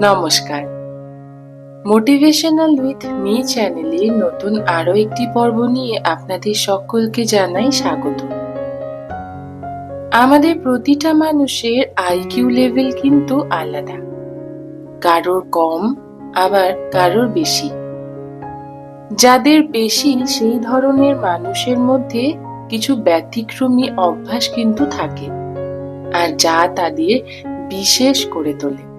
নমস্কার। Motivational with me চ্যানেলে নতুন আরও একটি পর্ব নিয়ে আপনাদের সকলকে জানাই স্বাগত। আমাদের প্রতিটা মানুষের আইকিউ লেভেল কিন্তু আলাদা। কারোর কম, আবার কারোর বেশি। যাদের বেশি, সেই ধরনের মানুষের মধ্যে কিছু ব্যতিক্রমী অভ্যাস কিন্তু থাকে। আর যা তাদের বিশেষ করে তোলে।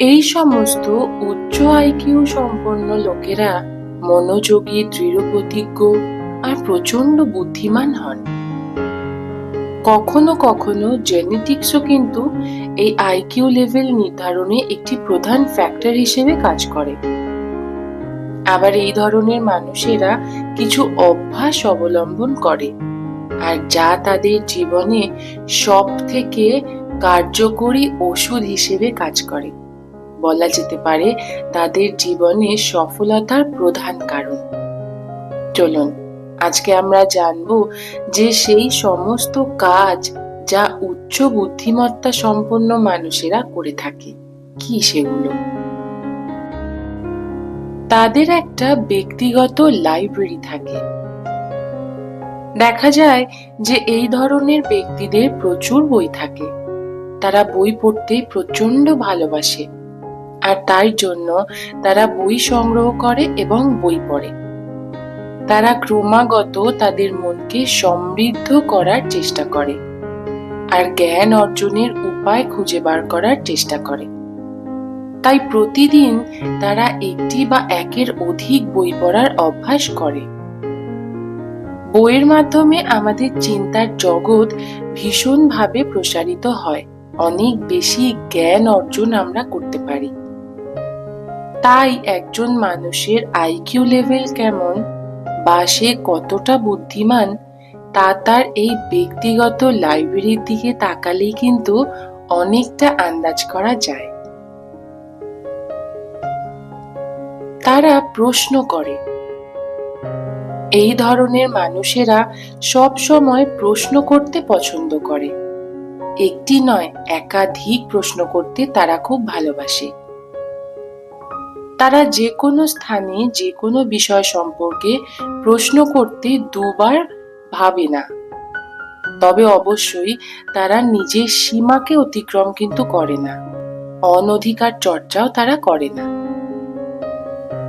এই সমস্ত উচ্চ আইকিউ সম্পন্ন লোকেরা মনোযোগী, দৃঢ়প্রতিজ্ঞ আর প্রচণ্ড বুদ্ধিমান হন। কখনো কখনো জেনেটিক্সও কিন্তু এই আইকিউ লেভেল নির্ধারণে একটি প্রধান ফ্যাক্টর হিসেবে কাজ করে। আবার এই ধরনের মানুষেরা কিছু অভ্যাস অবলম্বন করে আর যা তাদের জীবনে সব থেকে কার্যকরী ওষুধ হিসেবে কাজ করে। বলা যেতে পারে তাদের জীবনে সফলতার প্রধান কারণ। চলুন, আজকে আমরা জানব যে সেই সমস্ত কাজ যা উচ্চ বুদ্ধিমত্তা সম্পন্ন মানুষেরা করে থাকে, কি সেগুলো? তাদের একটা ব্যক্তিগত লাইব্রেরি থাকে। দেখা যায় যে এই ধরনের ব্যক্তিদের প্রচুর বই থাকে। তারা বই পড়তে প্রচণ্ড ভালোবাসে। আর তাই জন্য তারা বই সংগ্রহ করে এবং বই পড়ে। তারা ক্রমাগত তাদের মনকে সমৃদ্ধ করার চেষ্টা করে আর জ্ঞান অর্জনের উপায় খুঁজে বার করার চেষ্টা করে। তাই প্রতিদিন তারা একটি বা একের অধিক বই পড়ার অভ্যাস করে। বইয়ের মাধ্যমে আমাদের চিন্তার জগৎ ভীষণভাবে প্রসারিত হয়। অনেক বেশি জ্ঞান অর্জন আমরা করতে পারি। তাই একজন মানুষের আইকিউ লেভেল কেমন বা সে কতটা বুদ্ধিমান, তা তার এই ব্যক্তিগত লাইব্রেরির দিকে তাকালেই কিন্তু অনেকটা আন্দাজ করা যায়। তারা প্রশ্ন করে, এই ধরনের মানুষেরা সব সময় প্রশ্ন করতে পছন্দ করে। একটি নয়, একাধিক প্রশ্ন করতে তারা খুব ভালোবাসে। তারা যে কোনো স্থানে, যে কোনো বিষয় সম্পর্কে প্রশ্ন করতে দুবার ভাবে না। তবে অবশ্যই তারা নিজের সীমাকে অতিক্রম কিন্তু করে না। অনধিকার চর্চাও তারা করে না।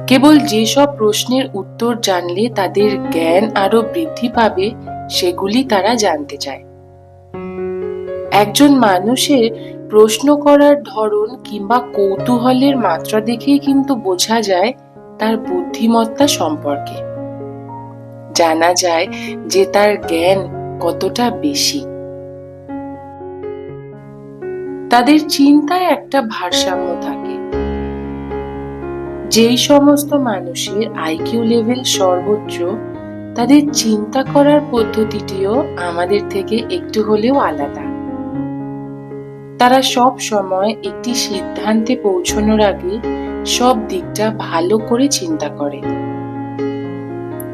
কেবল যেসব প্রশ্নের উত্তর জানলে তাদের জ্ঞান আরও বৃদ্ধি পাবে, সেগুলি তারা জানতে চায়। একজন মানুষের প্রশ্ন করার ধরন কিংবা কৌতূহলের মাত্রা দেখেই কিন্তু বোঝা যায় তার বুদ্ধিমত্তা সম্পর্কে। জানা যায় যে তার জ্ঞান কতটা বেশি। তাদের চিন্তায় একটা ভারসাম্য থাকে। যেই সমস্ত মানুষের আইকিউ লেভেল সর্বোচ্চ, তাদের চিন্তা করার পদ্ধতিটিও আমাদের থেকে একটু হলেও আলাদা। তারা সব সময় একটি সিদ্ধান্তে পৌঁছানোর আগে সব দিকটা ভালো করে চিন্তা করে।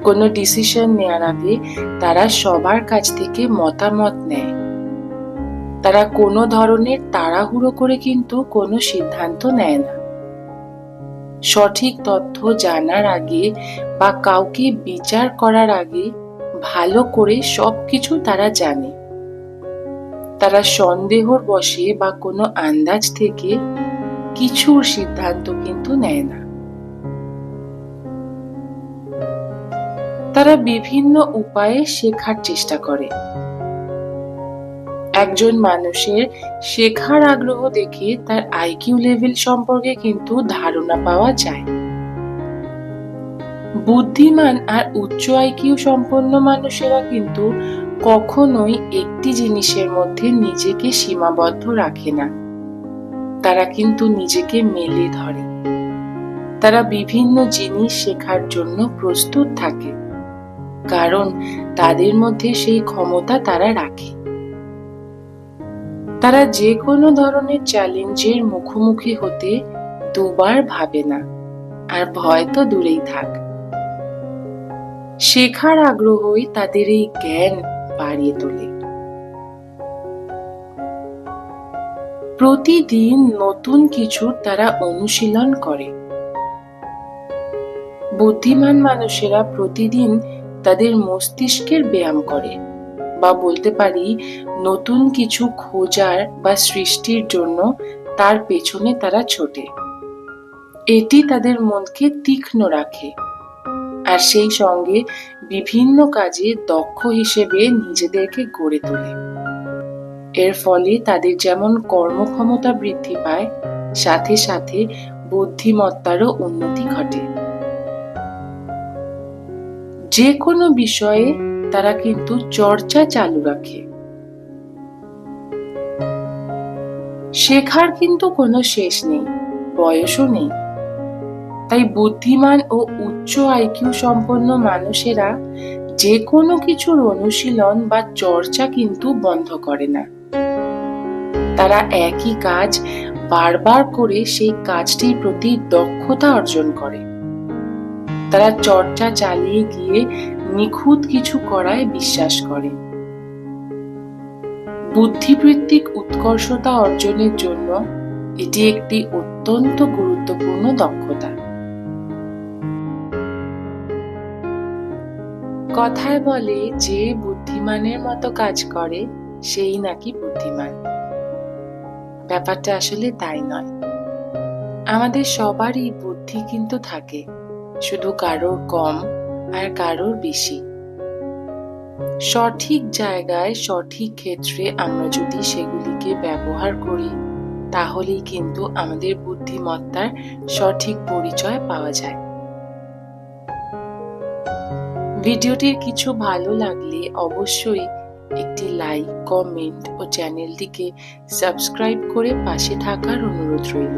কোনো ডিসিশন নেওয়ার আগে তারা সবার কাছ থেকে মতামত নেয়। তারা কোনো ধরনের তাড়াহুড়ো করে কিন্তু কোনো সিদ্ধান্ত নেয় না। সঠিক তথ্য জানার আগে বা কাউকে বিচার করার আগে ভালো করে সবকিছু তারা জানে। তারা সন্দেহর বসে বা কোনো আন্দাজ থেকে কিছুর সিদ্ধান্ত কিন্তু নেয় না। তারা বিভিন্ন উপায়ে শেখার চেষ্টা করে। একজন মানুষের শেখার আগ্রহ দেখে তার আইকিউ লেভেল সম্পর্কে কিন্তু ধারণা পাওয়া যায়। বুদ্ধিমান আর উচ্চ আইকিউ সম্পন্ন মানুষেরা কিন্তু কখনোই একটি জিনিসের মধ্যে নিজেকে সীমাবদ্ধ রাখে না। তারা কিন্তু নিজেকে মেলে ধরে। তারা বিভিন্ন জিনিস শেখার জন্য প্রস্তুত থাকে, কারণ তাদের মধ্যে সেই ক্ষমতা তারা রাখে। তারা যে কোনো ধরনের চ্যালেঞ্জের মুখোমুখি হতে দুবার ভাবে না, আর ভয় তো দূরেই থাক। শেখার আগ্রহই তাদের এই জ্ঞান বাড়িয়ে তোলে। প্রতিদিন নতুন কিছুর তারা অনুশীলন করে। বুদ্ধিমান মানুষেরা প্রতিদিন তাদের মস্তিষ্কের ব্যায়াম করে বা বলতে পারি নতুন কিছু খোঁজার বা সৃষ্টির জন্য তার পেছনে তারা ছোটে। এটি তাদের মনকে তীক্ষ্ণ রাখে। আর সেই সঙ্গে বিভিন্ন কাজে দক্ষ হিসেবে নিজেদেরকে গড়ে তোলে। এর ফলে তাদের যেমন কর্মক্ষমতা বৃদ্ধি পায়, সাথে সাথে বুদ্ধিমত্তারও উন্নতি ঘটে। যে কোনো বিষয়ে তারা কিন্তু চর্চা চালু রাখে। শেখার কিন্তু কোনো শেষ নেই, বয়সও নেই। তাই বুদ্ধিমান ও উচ্চ আইকিউ সম্পন্ন মানুষেরা যে কোনো কিছুর অনুশীলন বা চর্চা কিন্তু বন্ধ করে না। তারা একই কাজ বারবার করে সেই কাজটির প্রতি দক্ষতা অর্জন করে। তারা চর্চা চালিয়ে গিয়ে নিখুঁত কিছু করায় বিশ্বাস করে। বুদ্ধিবৃত্তিক উৎকর্ষতা অর্জনের জন্য এটি একটি অত্যন্ত গুরুত্বপূর্ণ দক্ষতা। কথায় বলে যে বুদ্ধিমানের মতো কাজ করে, সেই নাকি বুদ্ধিমান। ব্যাপারটা আসলে তাই নয়। আমাদের সবারই বুদ্ধি কিন্তু থাকে, শুধু কারোর কম আর কারোর বেশি। সঠিক জায়গায়, সঠিক ক্ষেত্রে আমরা যদি সেগুলিকে ব্যবহার করি, তাহলেই কিন্তু আমাদের বুদ্ধিমত্তার সঠিক পরিচয় পাওয়া যায়। ভিডিওটির কিছু ভালো লাগলে অবশ্যই একটি লাইক কমেন্ট ও চ্যানেলটিকে সাবস্ক্রাইব করে পাশে থাকার অনুরোধ রইল।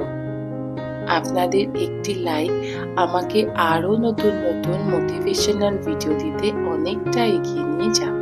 আপনাদের একটি লাইক আমাকে আরও নতুন নতুন মোটিভেশনাল ভিডিও দিতে অনেকটা এগিয়ে নিয়ে যাবে।